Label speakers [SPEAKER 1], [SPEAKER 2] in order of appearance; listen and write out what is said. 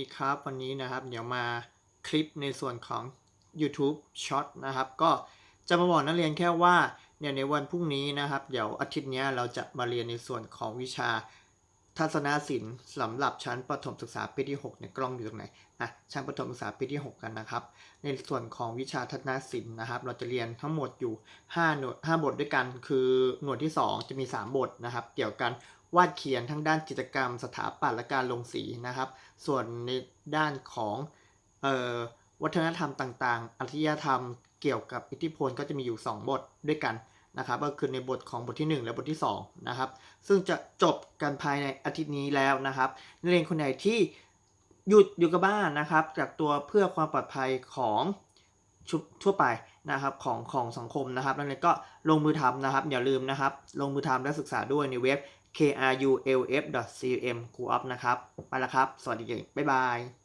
[SPEAKER 1] ดีครับวันนี้นะครับเดี๋ยวมาคลิปในส่วนของ YouTube Short นะครับ ก็จะมาบอกนักเรียนแค่ว่าเนี่ยในวันพรุ่งนี้นะครับ เดี๋ยวอาทิตย์นี้เราจะมาเรียนในส่วนของวิชา ทัศนศิลป์สำหรับชั้นประถมศึกษาปีที่6เนี่ยกล้องอยู่ตรงไหนอะชั้นประถมศึกษาปีที่ 6 กันนะครับ ในส่วนของวิชาทัศนศิลป์นะครับ เราจะเรียนทั้งหมดอยู่5หน่วย5บทด้วยกัน คือหน่วยที่ 2 จะมี 3 บทนะครับ เกี่ยวกันวาดเขียนทั้งด้านจิตรกรรม สถาปัตย์และการลงสีนะครับ ส่วนในด้านของออวัฒนธรรมต่างๆอารยธรรมเกี่ยวกับอิทธิพลก็จะมีอยู่ 2 บทด้วยกัน นะครับก็คือในบทของบทที่ 1 และบทที่2นะครับซึ่งจะจบกันภายในอาทิตย์นี้แล้วนะครับนักเรียนคนไหนที่หยุดอยู่กับบ้านนะครับจากตัวเพื่อความปลอดภัยของชุดทั่วไปนะครับของของสังคมนะครับนักเรียนก็ลงมือทำนะครับอย่าลืมนะครับลงมือทำและศึกษาด้วยในเว็บ krulf.com ครูอัพนะครับ ไปแล้วครับ สวัสดีบ๊ายบาย